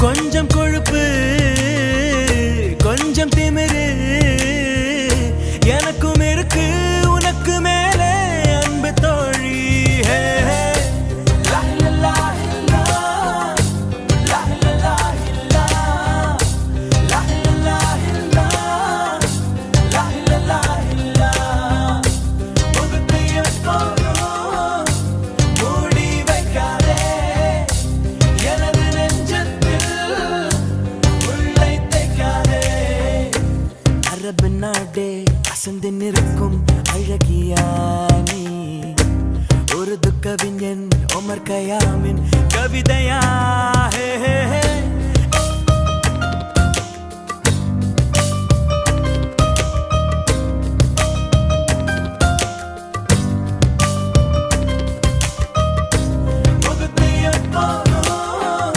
கொஞ்சம் கொழுப்பு அற பின்னாடே அசந்து நிற்கும் அழகியா நீ. ஒரு துக்கவிஞன் ஒமர் கயாமின் கவிதையா